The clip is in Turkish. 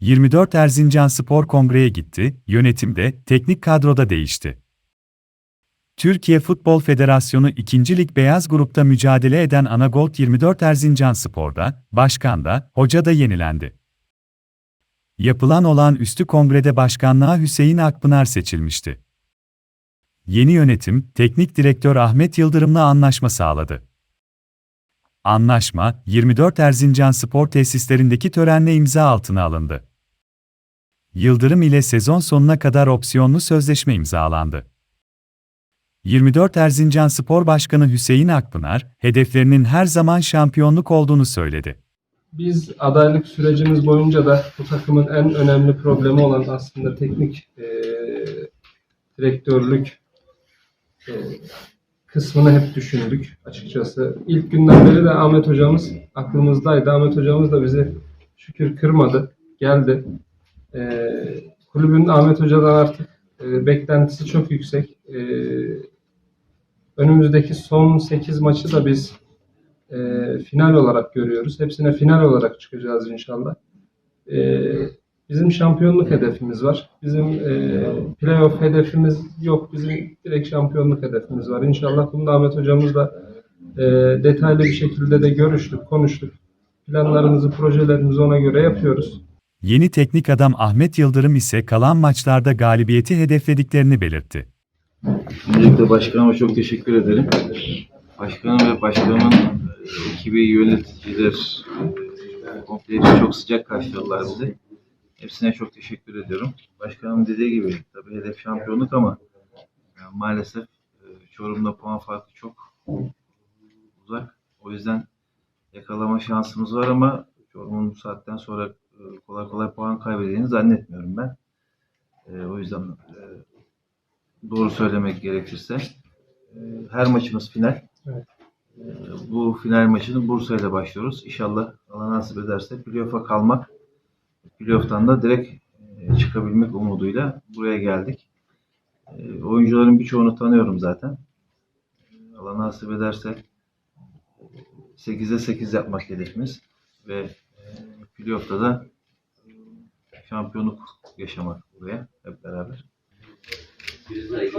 24 Erzincan Spor Kongre'ye gitti, yönetimde, teknik kadroda değişti. Türkiye Futbol Federasyonu 2. Lig Beyaz Grup'ta mücadele eden Anagolt 24 Erzincan Spor'da, başkan da, hoca da yenilendi. Yapılan olan üstü kongrede başkanlığa Hüseyin Akpınar seçilmişti. Yeni yönetim, teknik direktör Ahmet Yıldırım'la anlaşma sağladı. Anlaşma, 24 Erzincan Spor tesislerindeki törenle imza altına alındı. Yıldırım ile sezon sonuna kadar opsiyonlu sözleşme imzalandı. 24 Erzincan Spor Başkanı Hüseyin Akpınar, hedeflerinin her zaman şampiyonluk olduğunu söyledi. Biz adaylık sürecimiz boyunca da bu takımın en önemli problemi olan aslında teknik e, direktörlük e, kısmını hep düşündük açıkçası. İlk günden beri de Ahmet hocamız aklımızdaydı. Ahmet hocamız da bizi şükür kırmadı, geldi. E, kulübün Ahmet hocadan artık e, beklentisi çok yüksek. E, önümüzdeki son 8 maçı da biz e, final olarak görüyoruz. Hepsine final olarak çıkacağız inşallah. E, bizim şampiyonluk hedefimiz var. Bizim e, playoff hedefimiz yok. Bizim direkt şampiyonluk hedefimiz var. İnşallah bunu da Ahmet hocamızla e, detaylı bir şekilde de görüştük, konuştuk. Planlarımızı, projelerimizi ona göre yapıyoruz. Yeni teknik adam Ahmet Yıldırım ise kalan maçlarda galibiyeti hedeflediklerini belirtti. Öncelikle başkanıma çok teşekkür ederim. Başkanım ve başkanımın e, ekibi, yöneticiler, e, komple çok sıcak karşıladılar bizi. Hepsine çok teşekkür ediyorum. Başkanım dediği gibi tabii hedef şampiyonluk ama e, maalesef e, Çorum'da puan farkı çok uzak. O yüzden yakalama şansımız var ama Çorum'un bu saatten sonra e, kolay kolay puan kaybedeceğini zannetmiyorum ben. O yüzden doğru söylemek gerekirse her maçımız final. Evet. Bu final maçını Bursa ile başlıyoruz. İnşallah Allah nasip ederse playoff'a kalmak, playoff'tan da direkt e, çıkabilmek umuduyla buraya geldik. E, Oyuncuların birçoğunu tanıyorum zaten. E, Allah nasip ederse 8'e 8 yapmak hedefimiz ve playoff'ta da şampiyonluk yaşamak buraya hep beraber. Birisi de